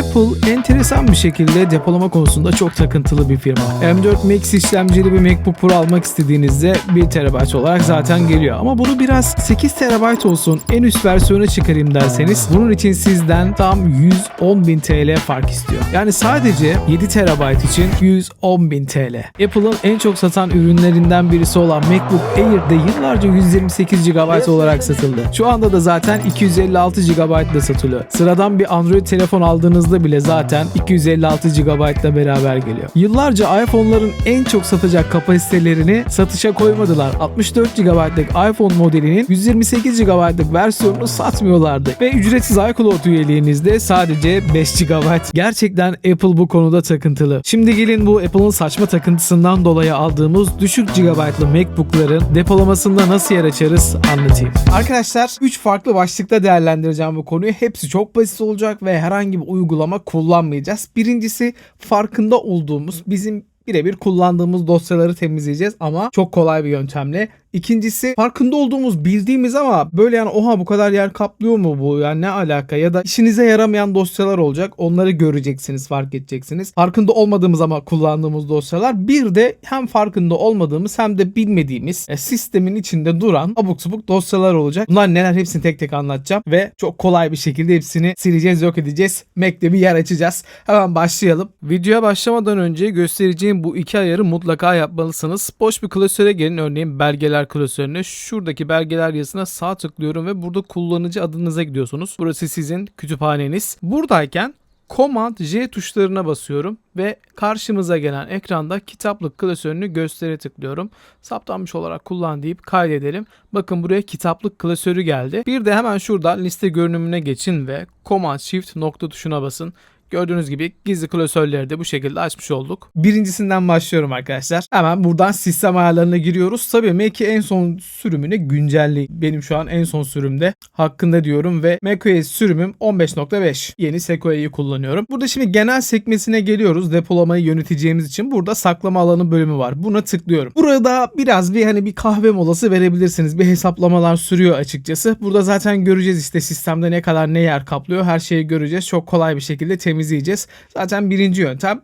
Apple enteresan bir şekilde depolama konusunda çok takıntılı bir firma. M4 Max işlemcili bir MacBook Pro almak istediğinizde 1 TB olarak zaten geliyor. Ama bunu biraz 8 TB olsun en üst versiyona çıkarayım derseniz bunun için sizden tam 110.000 TL fark istiyor. Yani sadece 7 TB için 110.000 TL. Apple'ın en çok satan ürünlerinden birisi olan MacBook Air'de yıllarca 128 GB olarak satıldı. Şu anda da zaten 256 GB ile satılıyor. Sıradan bir Android telefon aldığınızda bile zaten 256 GB ile beraber geliyor. Yıllarca iPhone'ların en çok satacak kapasitelerini satışa koymadılar. 64 GB'lık iPhone modelinin 128 GB'lık versiyonunu satmıyorlardı. Ve ücretsiz iCloud üyeliğinizde sadece 5 GB. Gerçekten Apple bu konuda takıntılı. Şimdi gelin bu Apple'ın saçma takıntısından dolayı aldığımız düşük GB'lı MacBook'ların depolamasında nasıl yer açarız anlatayım. Arkadaşlar 3 farklı başlıkta değerlendireceğim bu konuyu. Hepsi çok basit olacak ve herhangi bir uygulama kullanmayacağız. Birincisi farkında olduğumuz bizim birebir kullandığımız dosyaları temizleyeceğiz ama çok kolay bir yöntemle. İkincisi farkında olduğumuz bildiğimiz ama böyle yani oha bu kadar yer kaplıyor mu bu yani ne alaka ya da işinize yaramayan dosyalar olacak onları göreceksiniz fark edeceksiniz. Farkında olmadığımız ama kullandığımız dosyalar bir de hem farkında olmadığımız hem de bilmediğimiz e, sistemin içinde duran abuk subuk dosyalar olacak. Bunlar neler hepsini tek tek anlatacağım ve çok kolay bir şekilde hepsini sileceğiz yok edeceğiz. Mac'te bir yer açacağız. Hemen başlayalım. Videoya başlamadan önce göstereceğim bu iki ayarı mutlaka yapmalısınız. Boş bir klasöre gelin örneğin belgeler klasörüne şuradaki belgeler yazısına sağ tıklıyorum ve burada kullanıcı adınıza gidiyorsunuz. Burası sizin kütüphaneniz. Buradayken Command J tuşlarına basıyorum ve karşımıza gelen ekranda kitaplık klasörünü göstere tıklıyorum. Saptanmış olarak kullan deyip kaydedelim. Bakın buraya kitaplık klasörü geldi. Bir de hemen şuradan liste görünümüne geçin ve Command Shift nokta tuşuna basın. Gördüğünüz gibi gizli klasörleri de bu şekilde açmış olduk. Birincisinden başlıyorum arkadaşlar. Hemen buradan sistem ayarlarına giriyoruz. Tabii Mac'i en son sürümüne güncelleyin. Benim şu an en son sürümde hakkında diyorum ve macOS sürümüm 15.5. Yeni Sequoia'yı kullanıyorum. Burada şimdi genel sekmesine geliyoruz. Depolamayı yöneteceğimiz için burada saklama alanı bölümü var. Buna tıklıyorum. Burada biraz bir hani bir kahve molası verebilirsiniz. Bir hesaplamalar sürüyor açıkçası. Burada zaten göreceğiz işte sistemde ne kadar ne yer kaplıyor. Her şeyi göreceğiz. Çok kolay bir şekilde temizleyeceğiz. Zaten birinci yöntem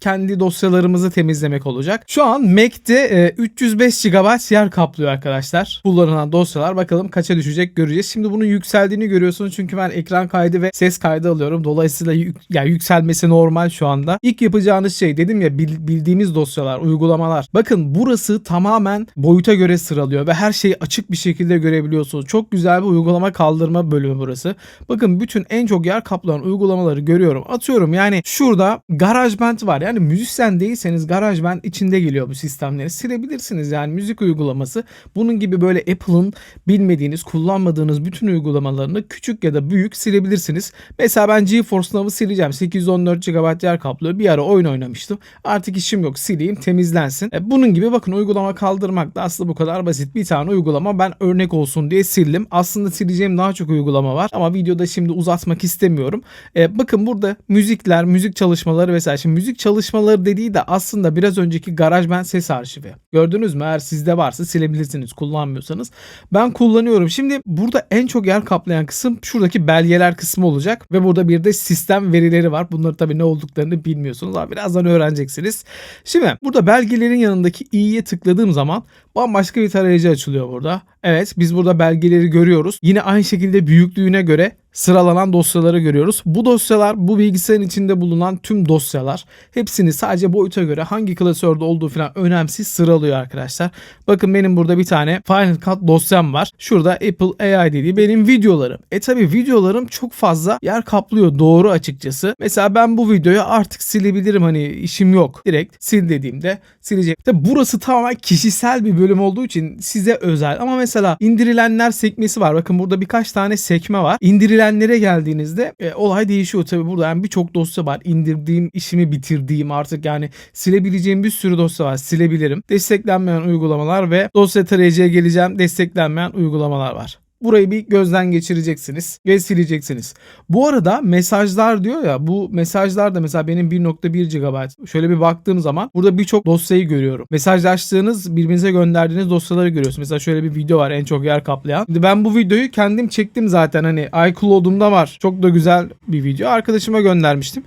kendi dosyalarımızı temizlemek olacak. Şu an Mac'te e, 305 GB yer kaplıyor arkadaşlar. Kullanılan dosyalar bakalım kaça düşecek göreceğiz. Şimdi bunun yükseldiğini görüyorsunuz çünkü ben ekran kaydı ve ses kaydı alıyorum. Dolayısıyla yük, yani yükselmesi normal şu anda. İlk yapacağınız şey dedim ya bil- bildiğimiz dosyalar, uygulamalar. Bakın burası tamamen boyuta göre sıralıyor ve her şeyi açık bir şekilde görebiliyorsunuz. Çok güzel bir uygulama kaldırma bölümü burası. Bakın bütün en çok yer kaplayan uygulamaları görüyorum. Atıyorum yani şurada GarageBand var. Yani müzisyen değilseniz GarageBand içinde geliyor bu sistemleri. Silebilirsiniz yani müzik uygulaması. Bunun gibi böyle Apple'ın bilmediğiniz, kullanmadığınız bütün uygulamalarını küçük ya da büyük silebilirsiniz. Mesela ben GeForce Now'ı sileceğim. 814 GB yer kaplıyor. Bir ara oyun oynamıştım. Artık işim yok. Sileyim, temizlensin. E, bunun gibi bakın uygulama kaldırmak da aslında bu kadar basit. Bir tane uygulama ben örnek olsun diye sildim. Aslında sileceğim daha çok uygulama var ama videoda şimdi uzatmak istemiyorum. E, bakın burada müzikler, müzik çalışmaları vesaire. Şimdi müzik çalışmaları dediği de aslında biraz önceki GarageBand ses arşivi. Gördünüz mü? Eğer sizde varsa silebilirsiniz kullanmıyorsanız. Ben kullanıyorum. Şimdi burada en çok yer kaplayan kısım şuradaki belgeler kısmı olacak ve burada bir de sistem verileri var. Bunları tabii ne olduklarını bilmiyorsunuz ama birazdan öğreneceksiniz. Şimdi burada belgelerin yanındaki i'ye tıkladığım zaman bambaşka bir tarayıcı açılıyor burada. Evet biz burada belgeleri görüyoruz. Yine aynı şekilde büyüklüğüne göre sıralanan dosyaları görüyoruz. Bu dosyalar bu bilgisayarın içinde bulunan tüm dosyalar. Hepsini sadece boyuta göre hangi klasörde olduğu falan önemsiz sıralıyor arkadaşlar. Bakın benim burada bir tane Final Cut dosyam var. Şurada Apple AI dediği benim videolarım. E tabi videolarım çok fazla yer kaplıyor doğru açıkçası. Mesela ben bu videoyu artık silebilirim hani işim yok. Direkt sil dediğimde silecek. Tabi burası tamamen kişisel bir bölüm olduğu için size özel. Ama mesela indirilenler sekmesi var. Bakın burada birkaç tane sekme var. İndirilenlere geldiğinizde e, olay değişiyor tabi burada. Yani birçok dosya var. İndirdiğim, işimi bitirdiğim artık yani silebileceğim bir sürü dosya var. Silebilirim. Desteklenmeyen uygulamalar ve dosya tarayıcıya geleceğim. Desteklenmeyen uygulamalar var. Burayı bir gözden geçireceksiniz ve sileceksiniz. Bu arada mesajlar diyor ya bu mesajlar da mesela benim 1.1 GB. Şöyle bir baktığım zaman burada birçok dosyayı görüyorum. Mesajlaştığınız birbirinize gönderdiğiniz dosyaları görüyorsunuz. Mesela şöyle bir video var en çok yer kaplayan. Şimdi ben bu videoyu kendim çektim zaten hani iCloud'umda var. Çok da güzel bir video. Arkadaşıma göndermiştim.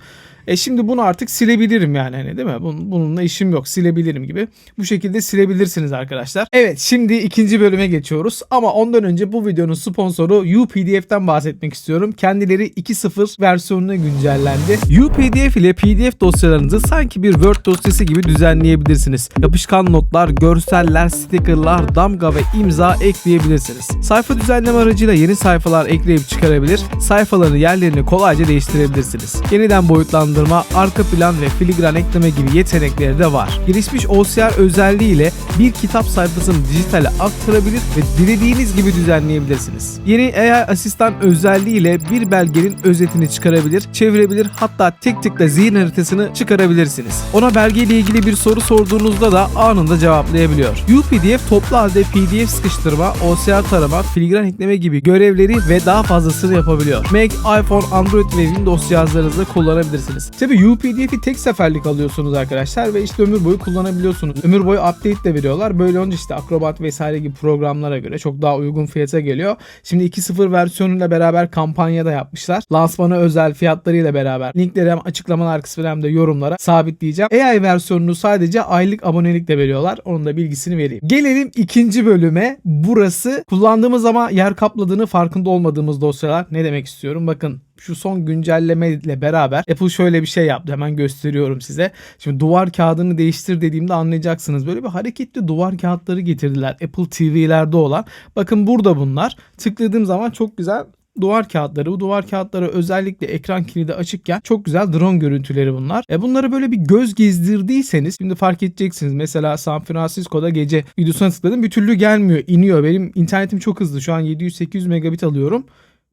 E şimdi bunu artık silebilirim yani hani değil mi? Bunun, bununla işim yok silebilirim gibi. Bu şekilde silebilirsiniz arkadaşlar. Evet şimdi ikinci bölüme geçiyoruz. Ama ondan önce bu videonun sponsoru UPDF'den bahsetmek istiyorum. Kendileri 2.0 versiyonuna güncellendi. UPDF ile PDF dosyalarınızı sanki bir Word dosyası gibi düzenleyebilirsiniz. Yapışkan notlar, görseller, stickerlar, damga ve imza ekleyebilirsiniz. Sayfa düzenleme aracıyla yeni sayfalar ekleyip çıkarabilir, sayfaların yerlerini kolayca değiştirebilirsiniz. Yeniden boyutlandırma, arka plan ve filigran ekleme gibi yetenekleri de var. Gelişmiş OCR özelliğiyle bir kitap sayfasını dijitale aktarabilir ve dilediğiniz gibi düzenleyebilirsiniz. Yeni AI asistan özelliğiyle bir belgenin özetini çıkarabilir, çevirebilir hatta tek tıkla zihin haritasını çıkarabilirsiniz. Ona belgeyle ilgili bir soru sorduğunuzda da anında cevaplayabiliyor. UPDF toplu halde PDF sıkıştırma, OCR tarama, filigran ekleme gibi görevleri ve daha fazlasını yapabiliyor. Mac, iPhone, Android ve Windows cihazlarınızda kullanabilirsiniz. Tabi UPDF'i tek seferlik alıyorsunuz arkadaşlar ve işte ömür boyu kullanabiliyorsunuz. Ömür boyu update de veriyorlar. Böyle olunca işte Acrobat vesaire gibi programlara göre çok daha uygun fiyata geliyor. Şimdi 2.0 versiyonuyla beraber kampanya da yapmışlar. Lansmana özel fiyatlarıyla beraber. Linkleri hem açıklamalar kısmına hem de yorumlara sabitleyeceğim. AI versiyonunu sadece aylık abonelikle veriyorlar. Onun da bilgisini vereyim. Gelelim ikinci bölüme. Burası kullandığımız ama yer kapladığını farkında olmadığımız dosyalar. Ne demek istiyorum? Bakın şu son güncelleme ile beraber Apple şöyle bir şey yaptı. Hemen gösteriyorum size. Şimdi duvar kağıdını değiştir dediğimde anlayacaksınız. Böyle bir hareketli duvar kağıtları getirdiler. Apple TV'lerde olan. Bakın burada bunlar. Tıkladığım zaman çok güzel duvar kağıtları. Bu duvar kağıtları özellikle ekran kilidi açıkken çok güzel drone görüntüleri bunlar. E bunları böyle bir göz gezdirdiyseniz şimdi fark edeceksiniz. Mesela San Francisco'da gece videosuna tıkladım. Bir türlü gelmiyor. iniyor. Benim internetim çok hızlı. Şu an 700-800 megabit alıyorum.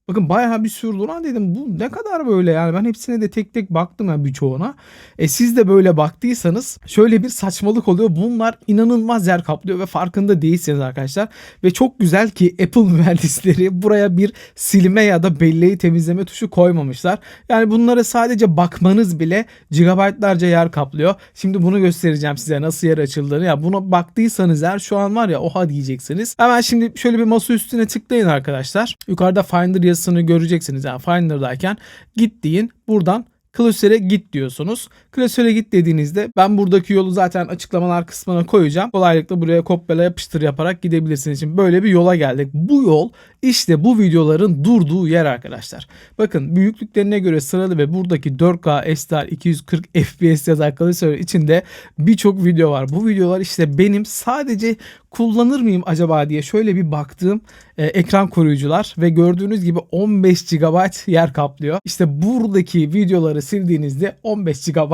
Bakın bayağı bir sürü lan dedim bu ne kadar böyle yani ben hepsine de tek tek baktım yani birçoğuna. E siz de böyle baktıysanız şöyle bir saçmalık oluyor. Bunlar inanılmaz yer kaplıyor ve farkında değilsiniz arkadaşlar. Ve çok güzel ki Apple mühendisleri buraya bir silme ya da belleği temizleme tuşu koymamışlar. Yani bunlara sadece bakmanız bile gigabaytlarca yer kaplıyor. Şimdi bunu göstereceğim size nasıl yer açıldığını. Ya buna baktıysanız eğer şu an var ya oha diyeceksiniz. Hemen şimdi şöyle bir masa üstüne tıklayın arkadaşlar. Yukarıda Finder yazısı yazısını göreceksiniz. Yani Finder'dayken git deyin. Buradan Klasöre git diyorsunuz. Klasöre git dediğinizde ben buradaki yolu zaten açıklamalar kısmına koyacağım. Kolaylıkla buraya kopyala yapıştır yaparak gidebilirsiniz. Şimdi böyle bir yola geldik. Bu yol işte bu videoların durduğu yer arkadaşlar. Bakın büyüklüklerine göre sıralı ve buradaki 4K SDR 240 FPS yazan klasör içinde birçok video var. Bu videolar işte benim sadece kullanır mıyım acaba diye şöyle bir baktığım e, ekran koruyucular ve gördüğünüz gibi 15 GB yer kaplıyor. İşte buradaki videoları sildiğinizde 15 GB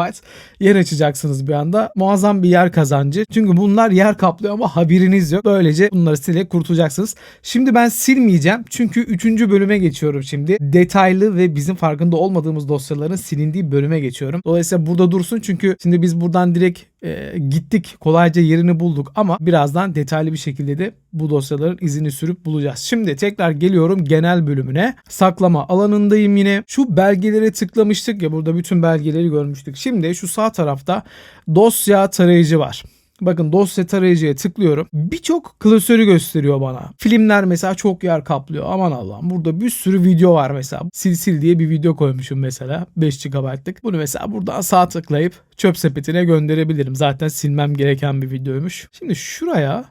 yer açacaksınız bir anda. Muazzam bir yer kazancı. Çünkü bunlar yer kaplıyor ama haberiniz yok. Böylece bunları silerek kurtulacaksınız. Şimdi ben silmeyeceğim. Çünkü 3. bölüme geçiyorum şimdi. Detaylı ve bizim farkında olmadığımız dosyaların silindiği bölüme geçiyorum. Dolayısıyla burada dursun çünkü şimdi biz buradan direkt e, gittik kolayca yerini bulduk ama birazdan detaylı bir şekilde de bu dosyaların izini sürüp bulacağız. Şimdi tekrar geliyorum genel bölümüne. Saklama alanındayım yine. Şu belgelere tıklamıştık ya burada bütün belgeleri görmüştük. Şimdi şu sağ tarafta dosya tarayıcı var. Bakın dosya tarayıcıya tıklıyorum. Birçok klasörü gösteriyor bana. Filmler mesela çok yer kaplıyor. Aman Allah'ım burada bir sürü video var mesela. Sil sil diye bir video koymuşum mesela. 5 GB'lık. Bunu mesela buradan sağ tıklayıp çöp sepetine gönderebilirim. Zaten silmem gereken bir videoymuş. Şimdi şuraya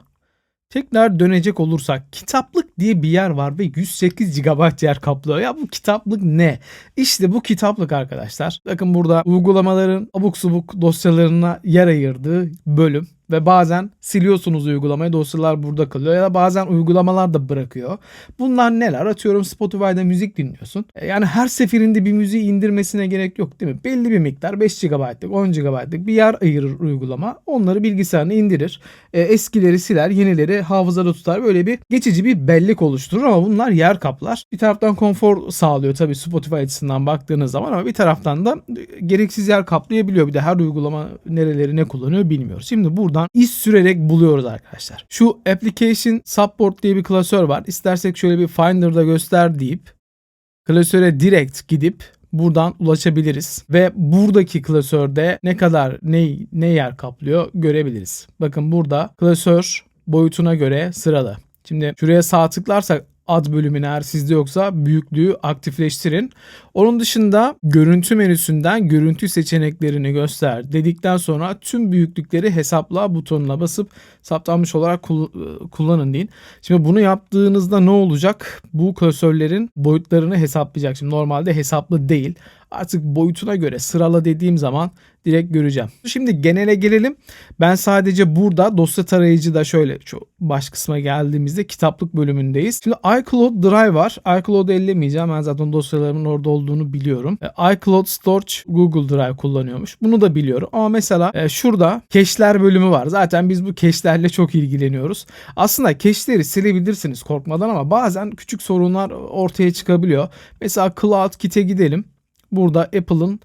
Tekrar dönecek olursak kitaplık diye bir yer var ve 108 GB yer kaplıyor. Ya bu kitaplık ne? İşte bu kitaplık arkadaşlar. Bakın burada uygulamaların abuk subuk dosyalarına yer ayırdığı bölüm ve bazen siliyorsunuz uygulamayı dosyalar burada kalıyor ya da bazen uygulamalar da bırakıyor. Bunlar neler? Atıyorum Spotify'da müzik dinliyorsun. E, yani her seferinde bir müziği indirmesine gerek yok değil mi? Belli bir miktar 5 GB'lık 10 GB'lık bir yer ayırır uygulama. Onları bilgisayarına indirir. E, eskileri siler, yenileri hafızada tutar. Böyle bir geçici bir bellek oluşturur ama bunlar yer kaplar. Bir taraftan konfor sağlıyor tabii Spotify açısından baktığınız zaman ama bir taraftan da gereksiz yer kaplayabiliyor. Bir de her uygulama nereleri ne kullanıyor bilmiyoruz. Şimdi buradan zaman iz sürerek buluyoruz arkadaşlar. Şu application support diye bir klasör var. İstersek şöyle bir Finder'da göster deyip klasöre direkt gidip buradan ulaşabiliriz ve buradaki klasörde ne kadar ne ne yer kaplıyor görebiliriz. Bakın burada klasör boyutuna göre sıralı. Şimdi şuraya sağ tıklarsak ad bölümünü eğer sizde yoksa büyüklüğü aktifleştirin. Onun dışında görüntü menüsünden görüntü seçeneklerini göster dedikten sonra tüm büyüklükleri hesapla butonuna basıp saptanmış olarak kul- kullanın deyin. Şimdi bunu yaptığınızda ne olacak? Bu klasörlerin boyutlarını hesaplayacak. Şimdi normalde hesaplı değil. Artık boyutuna göre sırala dediğim zaman direkt göreceğim. Şimdi genele gelelim. Ben sadece burada dosya tarayıcıda şöyle şu baş kısma geldiğimizde kitaplık bölümündeyiz. Şimdi iCloud Drive var. iCloud'u ellemeyeceğim. Ben zaten dosyalarımın orada olduğunu biliyorum. E, iCloud Storage Google Drive kullanıyormuş. Bunu da biliyorum. Ama mesela e, şurada cache'ler bölümü var. Zaten biz bu cache'lerle çok ilgileniyoruz. Aslında cache'leri silebilirsiniz korkmadan ama bazen küçük sorunlar ortaya çıkabiliyor. Mesela Cloud Kit'e gidelim. Burada Apple'ın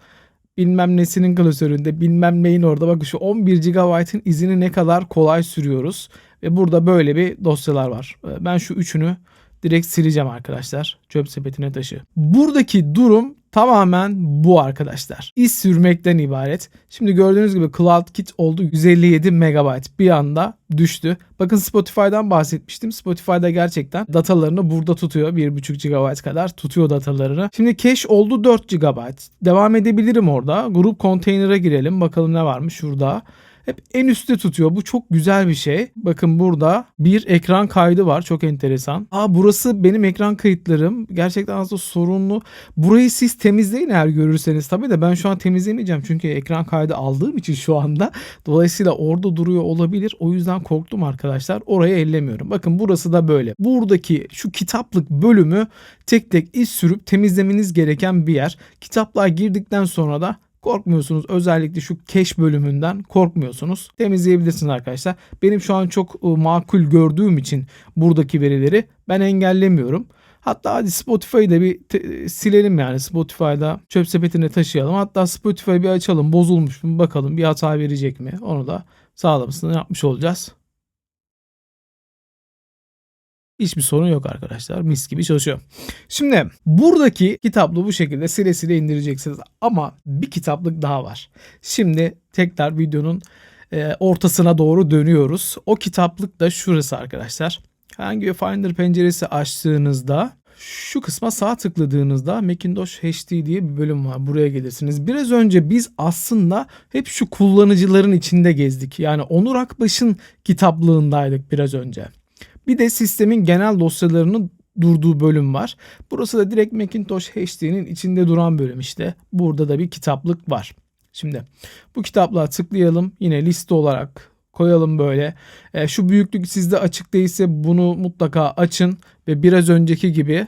bilmem nesinin klasöründe bilmem neyin orada bakın şu 11 GB'ın izini ne kadar kolay sürüyoruz. Ve burada böyle bir dosyalar var. Ee, Ben şu üçünü direkt sileceğim arkadaşlar. Çöp sepetine taşı. Buradaki durum tamamen bu arkadaşlar. İz sürmekten ibaret. Şimdi gördüğünüz gibi CloudKit oldu 157 MB bir anda düştü. Bakın Spotify'dan bahsetmiştim. Spotify'da gerçekten datalarını burada tutuyor. 1.5 GB kadar tutuyor datalarını. Şimdi cache oldu 4 GB. Devam edebilirim orada. Grup konteyner'a girelim. Bakalım ne varmış şurada hep en üstte tutuyor. Bu çok güzel bir şey. Bakın burada bir ekran kaydı var. Çok enteresan. Aa burası benim ekran kayıtlarım. Gerçekten aslında sorunlu. Burayı siz temizleyin eğer görürseniz. Tabii de ben şu an temizlemeyeceğim. Çünkü ekran kaydı aldığım için şu anda. Dolayısıyla orada duruyor olabilir. O yüzden korktum arkadaşlar. Orayı ellemiyorum. Bakın burası da böyle. Buradaki şu kitaplık bölümü tek tek iz sürüp temizlemeniz gereken bir yer. Kitaplığa girdikten sonra da korkmuyorsunuz. Özellikle şu cache bölümünden korkmuyorsunuz. Temizleyebilirsiniz arkadaşlar. Benim şu an çok e, makul gördüğüm için buradaki verileri ben engellemiyorum. Hatta hadi Spotify'ı da bir silelim yani Spotify'da çöp sepetine taşıyalım. Hatta Spotify'ı bir açalım bozulmuş mu bakalım bir hata verecek mi onu da sağlamasını yapmış olacağız. Hiçbir sorun yok arkadaşlar. Mis gibi çalışıyor. Şimdi buradaki kitaplığı bu şekilde sile sile indireceksiniz. Ama bir kitaplık daha var. Şimdi tekrar videonun e, ortasına doğru dönüyoruz. O kitaplık da şurası arkadaşlar. Herhangi bir Finder penceresi açtığınızda şu kısma sağ tıkladığınızda Macintosh HD diye bir bölüm var. Buraya gelirsiniz. Biraz önce biz aslında hep şu kullanıcıların içinde gezdik. Yani Onur Akbaş'ın kitaplığındaydık biraz önce. Bir de sistemin genel dosyalarının durduğu bölüm var. Burası da direkt Macintosh HD'nin içinde duran bölüm işte. Burada da bir kitaplık var. Şimdi bu kitaplığa tıklayalım. Yine liste olarak koyalım böyle. E, şu büyüklük sizde açık değilse bunu mutlaka açın ve biraz önceki gibi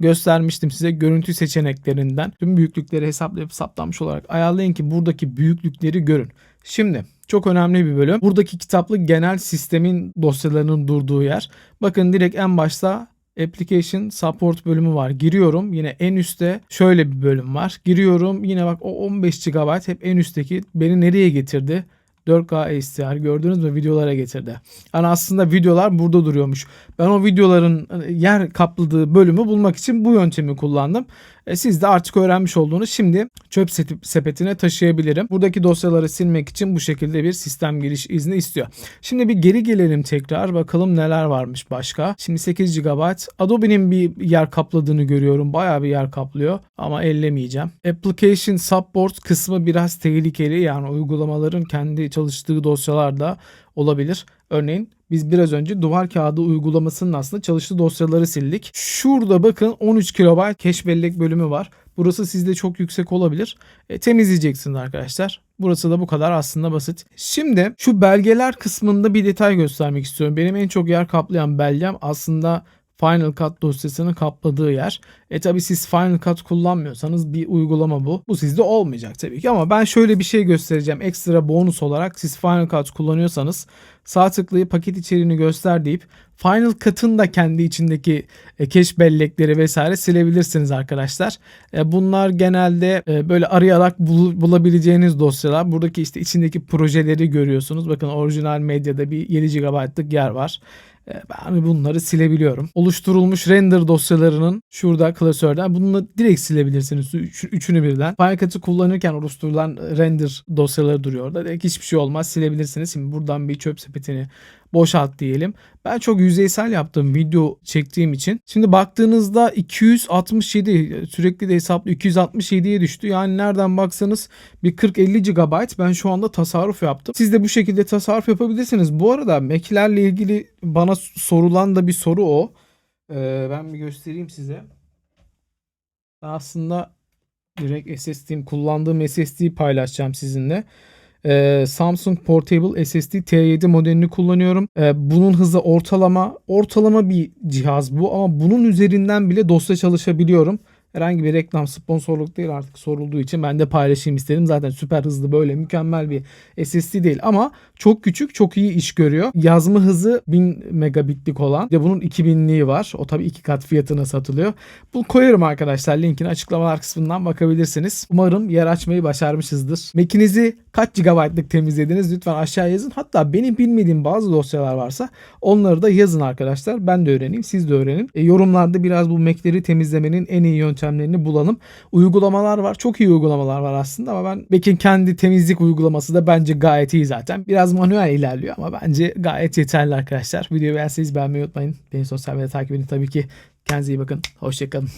göstermiştim size görüntü seçeneklerinden tüm büyüklükleri hesaplayıp saptanmış olarak ayarlayın ki buradaki büyüklükleri görün. Şimdi çok önemli bir bölüm. Buradaki kitaplık genel sistemin dosyalarının durduğu yer. Bakın direkt en başta Application Support bölümü var. Giriyorum. Yine en üstte şöyle bir bölüm var. Giriyorum. Yine bak o 15 GB hep en üstteki beni nereye getirdi? 4K HDR gördünüz mü videolara getirdi. Yani aslında videolar burada duruyormuş. Ben o videoların yer kapladığı bölümü bulmak için bu yöntemi kullandım. E, siz de artık öğrenmiş olduğunuz şimdi çöp sepetine taşıyabilirim. Buradaki dosyaları silmek için bu şekilde bir sistem giriş izni istiyor. Şimdi bir geri gelelim tekrar bakalım neler varmış başka. Şimdi 8 GB Adobe'nin bir yer kapladığını görüyorum. Bayağı bir yer kaplıyor ama ellemeyeceğim. Application Support kısmı biraz tehlikeli yani uygulamaların kendi çalıştığı dosyalarda olabilir. Örneğin biz biraz önce duvar kağıdı uygulamasının aslında çalıştığı dosyaları sildik. Şurada bakın 13 KB cache bellek bölümü var. Burası sizde çok yüksek olabilir. E, temizleyeceksiniz arkadaşlar. Burası da bu kadar aslında basit. Şimdi şu belgeler kısmında bir detay göstermek istiyorum. Benim en çok yer kaplayan belgem aslında Final Cut dosyasını kapladığı yer. E tabi siz Final Cut kullanmıyorsanız bir uygulama bu. Bu sizde olmayacak tabii ki ama ben şöyle bir şey göstereceğim. Ekstra bonus olarak siz Final Cut kullanıyorsanız sağ tıklayıp paket içeriğini göster deyip Final Cut'ın da kendi içindeki cache bellekleri vesaire silebilirsiniz arkadaşlar. E, bunlar genelde e, böyle arayarak bul- bulabileceğiniz dosyalar. Buradaki işte içindeki projeleri görüyorsunuz. Bakın orijinal medyada bir 7 GB'lık yer var. E, Ben bunları silebiliyorum. Oluşturulmuş render dosyalarının şurada klasörden bunu direkt silebilirsiniz. Üç- üçünü birden. Final kullanırken oluşturulan render dosyaları duruyor orada. Direkt hiçbir şey olmaz silebilirsiniz. Şimdi buradan bir çöp sepetini boşalt diyelim. Ben çok yüzeysel yaptım video çektiğim için. Şimdi baktığınızda 267 sürekli de hesaplı 267'ye düştü. Yani nereden baksanız bir 40-50 GB ben şu anda tasarruf yaptım. Siz de bu şekilde tasarruf yapabilirsiniz. Bu arada Mac'lerle ilgili bana sorulan da bir soru o. Ee, ben bir göstereyim size. Aslında direkt SSD'm kullandığım SSD'yi paylaşacağım sizinle. Ee, Samsung Portable SSD T7 modelini kullanıyorum. Ee, bunun hızı ortalama ortalama bir cihaz bu ama bunun üzerinden bile dosya çalışabiliyorum. Herhangi bir reklam sponsorluk değil artık sorulduğu için ben de paylaşayım istedim. Zaten süper hızlı böyle mükemmel bir SSD değil ama çok küçük çok iyi iş görüyor. Yazma hızı 1000 megabitlik olan ve bunun 2000'liği var. O tabii iki kat fiyatına satılıyor. Bu koyarım arkadaşlar linkini açıklamalar kısmından bakabilirsiniz. Umarım yer açmayı başarmışızdır. Mac'inizi kaç GB'lık temizlediniz lütfen aşağı yazın. Hatta benim bilmediğim bazı dosyalar varsa onları da yazın arkadaşlar. Ben de öğreneyim siz de öğrenin. E, yorumlarda biraz bu Mac'leri temizlemenin en iyi yöntemlerini bulalım. Uygulamalar var. Çok iyi uygulamalar var aslında ama ben Mac'in kendi temizlik uygulaması da bence gayet iyi zaten. Biraz manuel ilerliyor ama bence gayet yeterli arkadaşlar. Videoyu beğenseniz beğenmeyi unutmayın. Beni sosyal medyada takip edin tabii ki. Kendinize iyi bakın. Hoşçakalın.